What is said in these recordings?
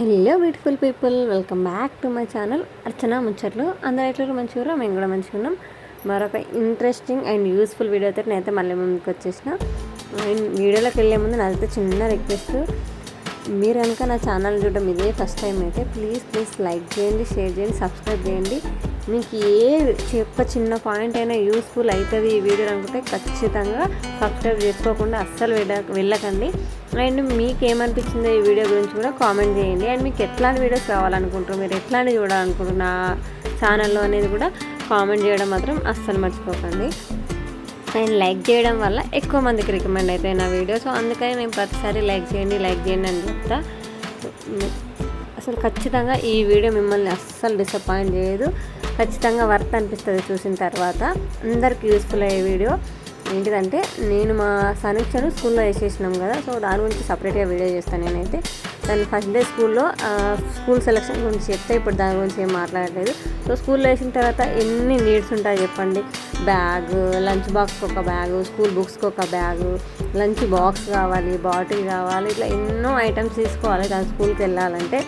Hello beautiful people welcome back to my channel Archana ముచ్చట్లు. అందరు ఎట్లా మంచిగా మేము కూడా మంచిగా ఉన్నాం. మరొక ఇంట్రెస్టింగ్ అండ్ యూస్ఫుల్ వీడియోతో నేనైతే మళ్ళీ ముందుకు వచ్చేసిన. అండ్ వీడియోలోకి వెళ్ళే ముందు నాదైతే చిన్న రిక్వెస్ట్ మీరు కనుక నా ఛానల్ చూడడం ఇదే ఫస్ట్ టైం అయితే ప్లీజ్ ప్లీజ్ లైక్ చేయండి షేర్ చేయండి సబ్స్క్రైబ్ చేయండి. మీకు ఏ చెప్ప చిన్న పాయింట్ అయినా యూస్ఫుల్ అవుతుంది ఈ వీడియో అనుకుంటే ఖచ్చితంగా సబ్స్క్రైబ్ చేసుకోకుండా అస్సలు వెళ్ళ వెళ్ళకండి. అండ్ మీకు ఏమనిపించిందో ఈ వీడియో గురించి కూడా కామెంట్ చేయండి. అండ్ మీకు ఎట్లాంటి వీడియోస్ కావాలనుకుంటారు మీరు ఎట్లాంటి చూడాలనుకుంటున్న నా ఛానల్లో అనేది కూడా కామెంట్ చేయడం మాత్రం అస్సలు మర్చిపోకండి. అండ్ లైక్ చేయడం వల్ల ఎక్కువ మందికి రికమెండ్ అవుతాయి నా వీడియో సో అందుకని నేను ప్రతిసారి లైక్ చేయండి లైక్ చేయండి అని చెప్తా. అసలు ఖచ్చితంగా ఈ వీడియో మిమ్మల్ని అస్సలు డిసప్పాయింట్ చేయదు. ఖచ్చితంగా వర్త్ అనిపిస్తుంది చూసిన తర్వాత. అందరికి యూస్ఫుల్ అయ్యే వీడియో. ఏంటిదంటే నేను మా సమీక్షను స్కూల్లో వేసేసినాం కదా సో దాని గురించి సపరేట్గా వీడియో చేస్తాను నేనైతే. దాని ఫస్ట్ డే స్కూల్లో స్కూల్ సెలక్షన్ గురించి చెప్తే ఇప్పుడు దాని గురించి ఏం మాట్లాడలేదు. సో స్కూల్లో వేసిన తర్వాత ఎన్ని నీడ్స్ ఉంటాయి చెప్పండి. బ్యాగ్ లంచ్ బాక్స్కి ఒక బ్యాగ్ స్కూల్ బుక్స్కి ఒక బ్యాగ్ లంచ్ బాక్స్ కావాలి బాటిల్ కావాలి ఇట్లా ఎన్నో ఐటమ్స్ తీసుకోవాలి. దాని స్కూల్కి వెళ్ళాలంటే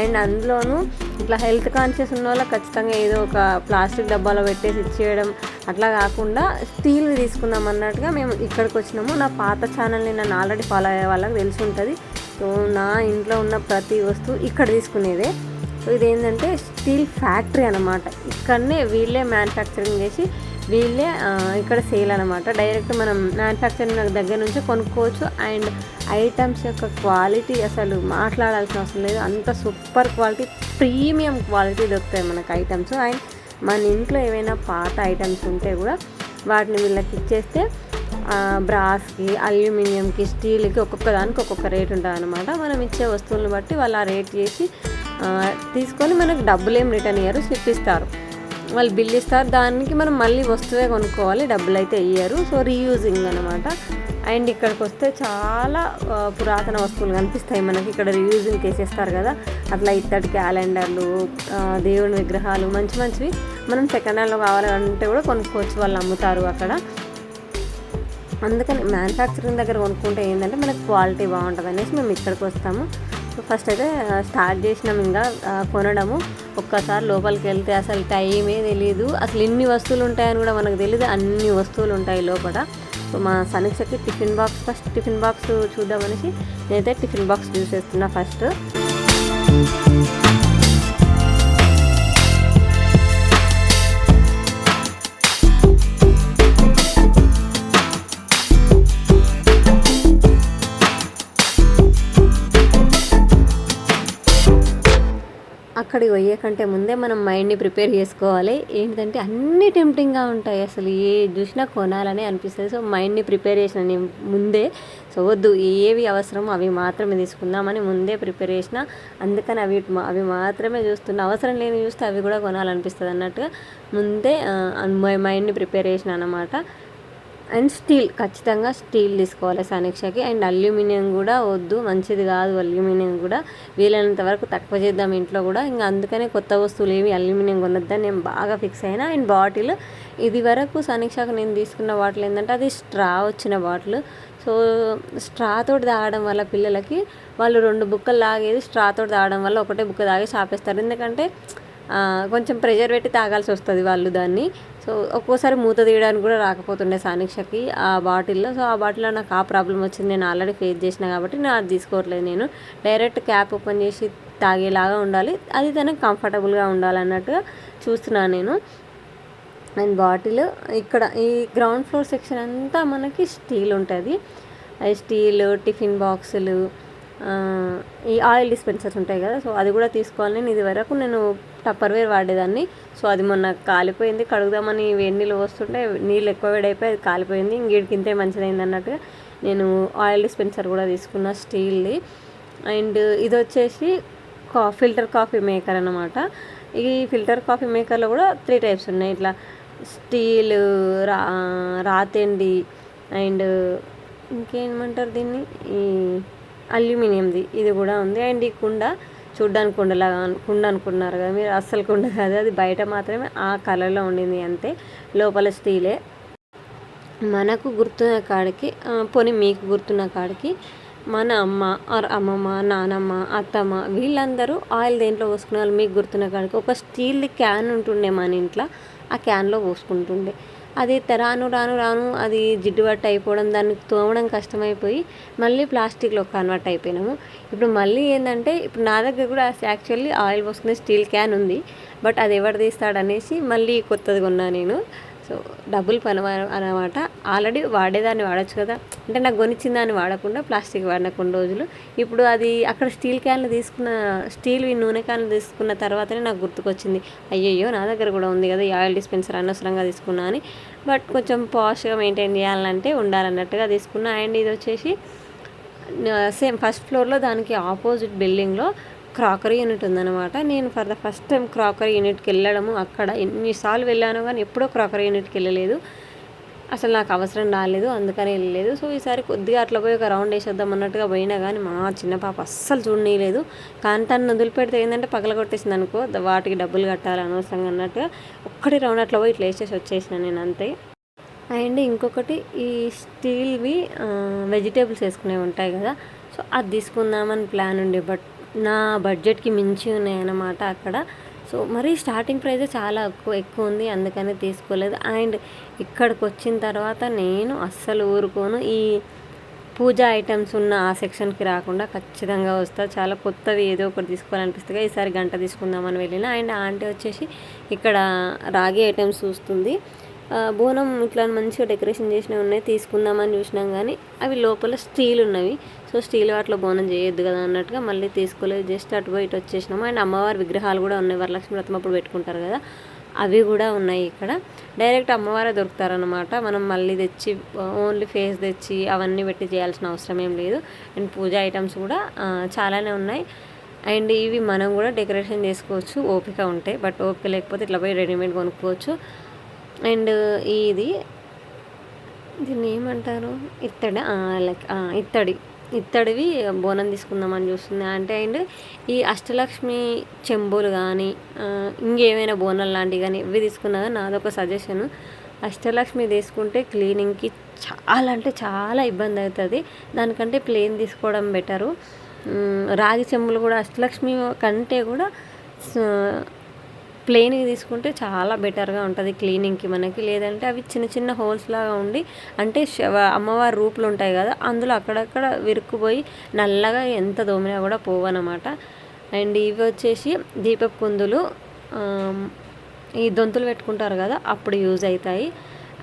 అండ్ అందులోనూ ఇట్లా హెల్త్ కాన్షియస్ ఉన్న వాళ్ళకి ఖచ్చితంగా ఏదో ఒక ప్లాస్టిక్ డబ్బాలో పెట్టేసి ఇచ్చేయడం అట్లా కాకుండా స్టీల్వి తీసుకుందాం అన్నట్టుగా మేము ఇక్కడికి వచ్చినాము. నా పాత ఛానల్ని నన్ను ఆల్రెడీ ఫాలో అయ్యే వాళ్ళకి తెలిసి ఉంటుంది. సో నా ఇంట్లో ఉన్న ప్రతి వస్తువు ఇక్కడ తీసుకునేదే. సో ఇదేంటంటే స్టీల్ ఫ్యాక్టరీ అనమాట ఇక్కడనే వీళ్ళే మ్యానుఫ్యాక్చరింగ్ చేసి వీళ్ళే ఇక్కడ సేల్ అనమాట డైరెక్ట్ మనం మ్యానుఫ్యాక్చరింగ్ దగ్గర నుంచి కొనుక్కోవచ్చు. అండ్ ఐటమ్స్ యొక్క క్వాలిటీ అసలు మాట్లాడాల్సిన అవసరం లేదు. అంత సూపర్ క్వాలిటీ ప్రీమియం క్వాలిటీ దొరుకుతాయి మనకు ఐటమ్స్. అండ్ మన ఇంట్లో ఏవైనా పాత ఐటమ్స్ ఉంటే కూడా వాటిని వీళ్ళకి ఇచ్చేస్తే బ్రాస్కి అల్యూమినియంకి స్టీల్కి ఒక్కొక్క దానికి ఒక్కొక్క రేట్ ఉంటుంది అనమాట మనం ఇచ్చే వస్తువులను బట్టి వాళ్ళు ఆ రేట్ చేసి తీసుకొని మనకు డబ్బులు రిటర్న్ ఇయ్యారు స్లిప్ ఇస్తారు. వాళ్ళు బిల్ ఇస్తారు. దానికి మనం మళ్ళీ వస్తువే కొనుక్కోవాలి. డబ్బులు అయితే ఇయ్యరు. సో రీయూజింగ్ అనమాట అండ్ ఇక్కడికి వస్తే చాలా పురాతన వస్తువులు కనిపిస్తాయి మనకి. ఇక్కడ రీయూజింగ్ చేసేస్తారు కదా. అట్లా ఇత్తడి క్యాలెండర్లు దేవుని విగ్రహాలు మంచి మంచివి. మనం సెకండ్ హ్యాండ్లో కావాలంటే కూడా కొనుక్కోవచ్చు. వాళ్ళు అమ్ముతారు అక్కడ. అందుకని మ్యానుఫ్యాక్చరింగ్ దగ్గర కొనుక్కుంటే ఏంటంటే మనకు క్వాలిటీ బాగుంటుంది అనేసి మేము ఇక్కడికి వస్తాము. ఫస్ట్ అయితే స్టార్ట్ చేసినాం ఇంకా కొనడము. ఒక్కసారి లోపలికి వెళ్తే అసలు టైమే తెలియదు అసలు ఇన్ని వస్తువులు ఉంటాయని కూడా మనకు తెలియదు అన్ని వస్తువులు ఉంటాయి లోపల. సో మా సమీక్షకి tiffin box first tiffin box చూద్దామనేసి నేనైతే టిఫిన్ బాక్స్ చూసేస్తున్నా ఫస్ట్ అక్కడికి పోయే కంటే ముందే మనం మైండ్ని ప్రిపేర్ చేసుకోవాలి. ఏంటంటే అన్ని టెంప్టింగ్గా ఉంటాయి అసలు. ఏ చూసినా కొనాలని అనిపిస్తుంది. సో మైండ్ని ప్రిపేర్ చేసిన నేను ముందే సో వద్దు. ఏవి అవసరమో అవి మాత్రమే తీసుకుందామని ముందే ప్రిపేర్ చేసిన అందుకని అవి అవి మాత్రమే చూస్తున్నా అవసరం లేని చూస్తే అవి కూడా కొనాలనిపిస్తుంది అన్నట్టుగా ముందే మైండ్ని ప్రిపేర్ చేసిన అనమాట అండ్ స్టీల్ ఖచ్చితంగా స్టీల్ తీసుకోవాలి సనీక్షకి. అండ్ అల్యూమినియం కూడా వద్దు మంచిది కాదు అల్యూమినియం కూడా. వీలైనంత వరకు తక్కువ చేద్దాం ఇంట్లో కూడా. ఇంకా అందుకనే కొత్త వస్తువులు ఏవి అల్యూమినియం కొనొద్దని నేను బాగా ఫిక్స్ అయినా. అండ్ బాటిల్ ఇది వరకు సనీక్షకు నేను తీసుకున్న బాటిల్ ఏంటంటే అది స్ట్రా వచ్చిన బాటిల్. సో స్ట్రాతో తాగడం వల్ల పిల్లలకి వాళ్ళు రెండు బుక్కలు తాగేది స్ట్రాతో తాగడం వల్ల ఒకటే బుక్క తాగేసి ఆపేస్తారు. ఎందుకంటే కొంచెం ప్రెషర్ పెట్టి తాగాల్సి వస్తుంది వాళ్ళు దాన్ని. సో ఒక్కోసారి మూత తీయడానికి కూడా రాకపోతుండే సానిక్షకి ఆ బాటిల్లో. సో ఆ బాటిల్లో నాకు ఆ ప్రాబ్లం వచ్చింది. నేను ఆల్రెడీ ఫేస్ చేసిన కాబట్టి నేను అది తీసుకోవట్లేదు నేను. డైరెక్ట్ క్యాప్ ఓపెన్ చేసి తాగేలాగా ఉండాలి. అది తనకు కంఫర్టబుల్గా ఉండాలన్నట్టుగా చూస్తున్నాను నేను. అండ్ బాటిల్ ఇక్కడ ఈ గ్రౌండ్ ఫ్లోర్ సెక్షన్ అంతా మనకి స్టీల్ ఉంటుంది. అది స్టీల్ టిఫిన్ బాక్సులు ఈ ఆయిల్ డిస్పెన్సర్స్ ఉంటాయి కదా. సో అది కూడా తీసుకోవాలి. నేను ఇది వరకు నేను టప్పర్వేర్ వాడేదాన్ని. సో అది మొన్న కాలిపోయింది. కడుగుదామని వేడి నీళ్ళు వస్తుంటే నీళ్ళు ఎక్కువ వేడైపోయి అది కాలిపోయింది. ఇంకేడికింతే మంచిదైంది అన్నట్టుగా నేను ఆయిల్ డిస్పెన్సర్ కూడా తీసుకున్న స్టీల్ది. అండ్ ఇది వచ్చేసి కా ఫిల్టర్ కాఫీ మేకర్ అనమాట ఈ ఫిల్టర్ కాఫీ మేకర్లో కూడా త్రీ టైప్స్ ఉన్నాయి. ఇట్లా స్టీల్ రా రాతెండి అండ్ ఇంకేమంటారు దీన్ని? ఈ అల్యూమినియంది. ఇది కూడా ఉంది. అండ్ ఈ కుండ చూడ్డానికి కుండలాగా కుండ అనుకున్నారు కదా మీరు అస్సలు కుండ కాదు. అది బయట మాత్రమే ఆ కలర్లో ఉండింది అంతే. లోపల స్టీలే. మనకు గుర్తున్న కాడికి పోనీ మీకు గుర్తున్న కాడికి మన అమ్మ ఆర్ అమ్మమ్మ నానమ్మ అత్తమ్మ వీళ్ళందరూ ఆయిల్ దేంట్లో పోసుకునే వాళ్ళు. మీకు గుర్తున్న కాడికి ఒక స్టీల్ క్యాన్ ఉంటుండే మన ఇంట్లో ఆ క్యాన్లో పోసుకుంటుండే. అది రాను రాను రాను అది జిడ్డుబట్టు అయిపోవడం దాన్ని తోమడం కష్టమైపోయి మళ్ళీ ప్లాస్టిక్లో కన్వర్ట్ అయిపోయినాము. ఇప్పుడు మళ్ళీ ఏంటంటే ఇప్పుడు నా దగ్గర కూడా యాక్చువల్లీ ఆయిల్ పోసుకునే స్టీల్ క్యాన్ ఉంది. బట్ అది ఎవరు తీస్తాడనేసి మళ్ళీ కొత్తది కొన్నా నేను. సో డబ్బులు పని అనమాట ఆల్రెడీ వాడేదాన్ని వాడచ్చు కదా. అంటే నాకు కొనిచ్చిన దాన్ని వాడకుండా ప్లాస్టిక్ వాడిన కొన్ని రోజులు. ఇప్పుడు అది అక్కడ స్టీల్ క్యాన్లు తీసుకున్న స్టీల్ నూనె క్యాన్లు తీసుకున్న తర్వాతనే నాకు గుర్తుకొచ్చింది. అయ్యయ్యో నా దగ్గర కూడా ఉంది కదా ఈ ఆయిల్ డిస్పెన్సర్ అనవసరంగా తీసుకున్నా అని. బట్ కొంచెం పాష్గా మెయింటైన్ చేయాలంటే ఉండాలన్నట్టుగా తీసుకున్నా. అండ్ ఇది వచ్చేసి సేమ్ ఫస్ట్ ఫ్లోర్లో దానికి ఆపోజిట్ బిల్డింగ్లో క్రాకరీ యూనిట్ ఉందన్నమాట. నేను for the first time crockery యూనిట్కి వెళ్ళడము అక్కడ ఎన్నిసార్లు వెళ్ళాను కానీ ఎప్పుడో క్రాకరీ యూనిట్కి వెళ్ళలేదు. అసలు నాకు అవసరం రాలేదు అందుకని వెళ్ళలేదు. సో ఈసారి కొద్దిగా అట్లా పోయి ఒక రౌండ్ వేసేద్దాం అన్నట్టుగా పోయినా కానీ మా చిన్న పాప అస్సలు చూడనీయలేదు. కానీ తను వదిలిపెడితే ఏంటంటే పగల కొట్టేసింది అనుకో వాటికి డబ్బులు కట్టాలి అనవసరంగా అన్నట్టుగా ఒక్కటి రౌండ్ అట్లా పోయి ఇట్లా వేసేసి వచ్చేసిన నేను అంతే. అండ్ ఇంకొకటి ఈ స్టీల్వి వెజిటేబుల్స్ వేసుకునేవి ఉంటాయి కదా సో అది తీసుకుందామని ప్లాన్ ఉండే బట్ నా బడ్జెట్కి మించి ఉన్నాయన్నమాట అక్కడ. సో మరి స్టార్టింగ్ ప్రైస్ చాలా ఎక్కువ ఎక్కువ ఉంది. అందుకని తీసుకోలేదు. అండ్ ఇక్కడికి వచ్చిన తర్వాత నేను అస్సలు ఊరుకోను. ఈ పూజ ఐటమ్స్ ఉన్న ఆ సెక్షన్కి రాకుండా ఖచ్చితంగా వస్తా. చాలా కొత్తవి ఏదో ఒకటి తీసుకోవాలనిపిస్తుంది. ఈసారి గంట తీసుకుందామని వెళ్ళిన. అండ్ ఆంటీ వచ్చేసి ఇక్కడ రాగి ఐటమ్స్ చూస్తుంది. బోనం ఇట్లా మంచిగా డెకరేషన్ చేసినవి ఉన్నాయి. తీసుకుందామని చూసినాం కానీ అవి లోపల స్టీల్ ఉన్నవి. సో స్టీల్ వాటిలో బోనం చేయొద్దు కదా అన్నట్టుగా మళ్ళీ తీసుకోలేదు. జస్ట్ అటు పోయి ఇటు వచ్చేసినాము. అండ్ అమ్మవారి విగ్రహాలు కూడా ఉన్నాయి. వరలక్ష్మి వ్రతం అప్పుడు పెట్టుకుంటారు కదా. అవి కూడా ఉన్నాయి ఇక్కడ. డైరెక్ట్ అమ్మవారే దొరుకుతారనమాట మనం మళ్ళీ తెచ్చి ఓన్లీ ఫేస్ తెచ్చి అవన్నీ పెట్టి చేయాల్సిన అవసరం ఏం లేదు. అండ్ పూజ ఐటమ్స్ కూడా చాలానే ఉన్నాయి. అండ్ ఇవి మనం కూడా డెకరేషన్ చేసుకోవచ్చు. ఓపిక ఉంటే. బట్ ఓపిక లేకపోతే ఇట్లా పోయి రెడీమేడ్ కొనుక్కోవచ్చు. అండ్ ఇది దీన్ని ఏమంటారు? ఇత్తడి. లైక్ ఇత్తడి. ఇత్తడివి బోనం తీసుకుందామని చూస్తుంది. అంటే అండ్ ఈ అష్టలక్ష్మి చెంబులు కానీ ఇంకేమైనా బోనాలు లాంటివి కానీ ఇవి తీసుకున్నా కానీ నాదొక సజెషన్ అష్టలక్ష్మి తీసుకుంటే క్లీనింగ్కి చాలా అంటే చాలా ఇబ్బంది అవుతుంది. దానికంటే ప్లేన్ తీసుకోవడం బెటరు రాగి చెంబులు కూడా అష్టలక్ష్మి కంటే కూడా ప్లెయిన్గా తీసుకుంటే చాలా బెటర్గా ఉంటుంది క్లీనింగ్కి మనకి. లేదంటే అవి చిన్న చిన్న హోల్స్ లాగా ఉండి అంటే అమ్మవారి రూపులు ఉంటాయి కదా అందులో అక్కడక్కడ విరుక్కుపోయి నల్లగా ఎంత దోమినా కూడా పోవన్నమాట. అండ్ ఇవి వచ్చేసి దీపపు కుందులు ఈ దొంతులు పెట్టుకుంటారు కదా అప్పుడు యూజ్ అవుతాయి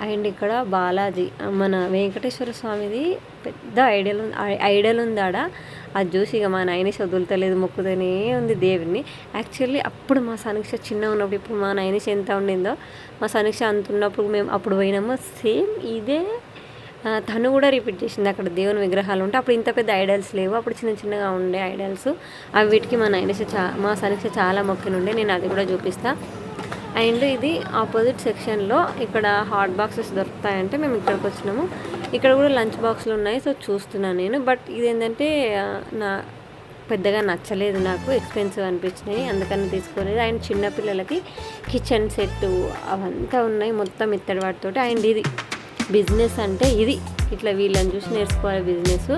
అండ్ ఇక్కడ బాలాజీ మన వెంకటేశ్వర స్వామిది పెద్ద ఐడియల్ ఉంది ఐడియల్ ఉంది ఆడ అది చూసి ఇక మా నాయన వదులుతలేదు మొక్కుతూనే ఉంది దేవుడిని యాక్చువల్లీ అప్పుడు మా సమీక్ష చిన్న ఉన్నప్పుడు ఇప్పుడు మా నైనిష ఎంత ఉండిందో మా సమీక్ష అంత ఉన్నప్పుడు మేము అప్పుడు పోయినాము. సేమ్ ఇదే తను కూడా రిపీట్ చేసింది అక్కడ దేవుని విగ్రహాలు ఉంటే. అప్పుడు ఇంత పెద్ద ఐడల్స్ లేవు అప్పుడు చిన్న చిన్నగా ఉండే ఐడల్స్ అవి వీటికి మా నైనిష చా మా సమీక్ష చాలా మొక్కినుండే నేను అది కూడా చూపిస్తాను అండ్ ఇది ఆపోజిట్ సెక్షన్లో ఇక్కడ హాట్ బాక్సెస్ దొరుకుతాయంటే మేము ఇక్కడికి వచ్చినాము. ఇక్కడ కూడా లంచ్ బాక్స్లు ఉన్నాయి సో చూస్తున్నాను నేను. బట్ ఇదేంటంటే నా పెద్దగా నచ్చలేదు నాకు ఎక్స్పెన్సివ్ అనిపించినాయి అందుకని తీసుకోలేదు. అండ్ చిన్నపిల్లలకి కిచెన్ సెట్ అవంతా ఉన్నాయి మొత్తం ఇత్తడి వాటితో అండ్ ఇది బిజినెస్ అంటే ఇది. ఇట్లా వీళ్ళని చూసి నేర్చుకోవాలి బిజినెస్.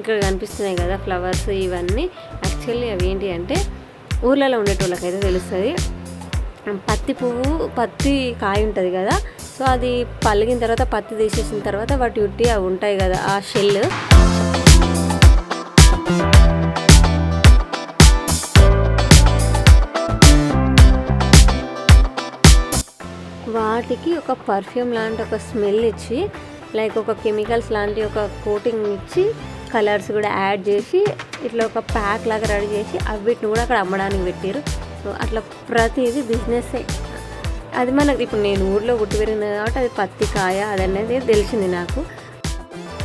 ఇక్కడ కనిపిస్తున్నాయి కదా ఫ్లవర్స్ ఇవన్నీ. యాక్చువల్లీ అవి ఏంటి అంటే ఊర్లలో ఉండేటోళ్ళకైతే తెలుస్తుంది. పత్తి పువ్వు పత్తి కాయ ఉంటుంది కదా సో అది పలిగిన తర్వాత పత్తి తీసేసిన తర్వాత వాటి ఉట్టి అవి ఉంటాయి కదా ఆ షెల్ వాటికి ఒక పర్ఫ్యూమ్ లాంటి ఒక స్మెల్ ఇచ్చి లైక్ ఒక కెమికల్స్ లాంటి ఒక కోటింగ్ ఇచ్చి కలర్స్ కూడా యాడ్ చేసి ఇట్లా ఒక ప్యాక్ లాగా రెడీ చేసి అవిటిని కూడా అక్కడ అమ్మడానికి పెట్టారు సో అట్లా ప్రతిదీ బిజినెస్సే అది మనకి ఇప్పుడు నేను ఊర్లో పుట్టి పెరిగిన కాబట్టి అది పత్తి కాయ అది అనేది తెలిసింది నాకు.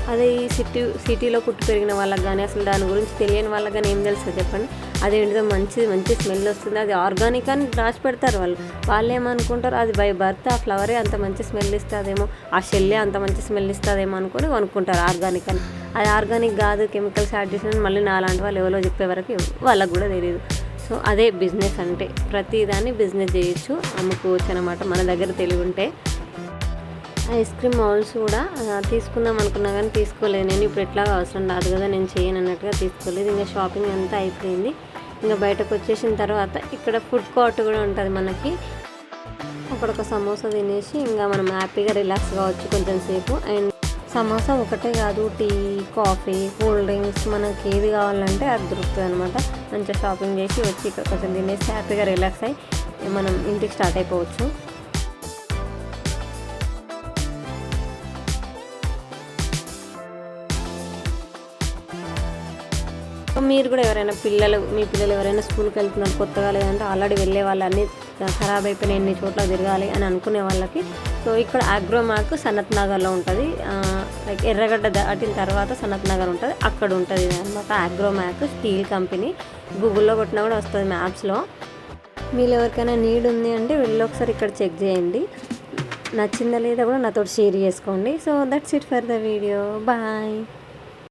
అదే ఈ సిటీ సిటీలో పుట్టి పెరిగిన వాళ్ళకి కానీ అసలు దాని గురించి తెలియని వాళ్ళకి కానీ ఏం తెలుస్తుంది చెప్పండి? అదేంటిదో మంచి మంచి స్మెల్ వస్తుంది. అది ఆర్గానిక్ అని రాసి పెడతారు వాళ్ళు. వాళ్ళు ఏమనుకుంటారు అది బై బర్త్ ఆ ఫ్లవరే అంత మంచి స్మెల్ ఇస్తుందేమో ఆ షెల్లే అంత మంచి స్మెల్ ఇస్తుందేమో అనుకొని కొనుక్కుంటారు ఆర్గానిక్ అని. అది ఆర్గానిక్ కాదు కెమికల్స్ యాడ్ చేసిన మళ్ళీ నాలాంటి వాళ్ళు ఎవరో చెప్పే వరకు వాళ్ళకు కూడా తెలియదు సో అదే బిజినెస్ అంటే ప్రతిదాన్ని బిజినెస్ చేయొచ్చు అమ్ముకోవచ్చు అనమాట మన దగ్గర తెలివి ఉంటే ఐస్ క్రీమ్ మౌల్స్ కూడా తీసుకుందాం అనుకున్నా కానీ తీసుకోలేదు. నేను ఇప్పుడు ఎట్లాగా అవసరం రాదు కదా నేను చేయను అన్నట్టుగా తీసుకోలేదు. ఇంకా షాపింగ్ అంతా అయిపోయింది. ఇంకా బయటకు వచ్చేసిన తర్వాత ఇక్కడ ఫుడ్ కోర్ట్ కూడా ఉంటుంది మనకి. అక్కడ ఒక సమోసా తినేసి ఇంకా మనం హ్యాపీగా రిలాక్స్ కావచ్చు కొంచెం సేపు. అండ్ సమోసా ఒకటే కాదు టీ కాఫీ కూల్ డ్రింక్స్ మనకి ఏది కావాలంటే అది దొరుకుతుంది అనమాట మంచిగా షాపింగ్ చేసి వచ్చి ఇక్కడ కొంచెం తినేసి హ్యాపీగా రిలాక్స్ అయ్యి మనం ఇంటికి స్టార్ట్ అయిపోవచ్చు. మీరు కూడా ఎవరైనా పిల్లలు మీ పిల్లలు ఎవరైనా స్కూల్కి వెళ్తున్నారు కొత్తగా లేదంటే ఆల్రెడీ వెళ్ళే వాళ్ళు అన్నీ ఖరాబ్ అయిపోయినాయి ఎన్ని చోట్ల తిరగాలి అని అనుకునే వాళ్ళకి. సో ఇక్కడ అగ్రో మార్క్ సనత్ నగర్లో ఉంటుంది. లైక్ ఎర్రగడ్డ దాటిన తర్వాత సనత్ నగర్ ఉంటుంది. అక్కడ ఉంటుంది అనమాట అగ్రో స్టీల్ కంపెనీ గూగుల్లో కొట్టినా కూడా వస్తుంది మ్యాప్స్లో. మీరు ఎవరికైనా నీడ్ ఉంది అంటే వెళ్ళి ఒకసారి ఇక్కడ చెక్ చేయండి. నచ్చిందా లేదా కూడా నాతో షేర్ చేసుకోండి. So that's it for the video bye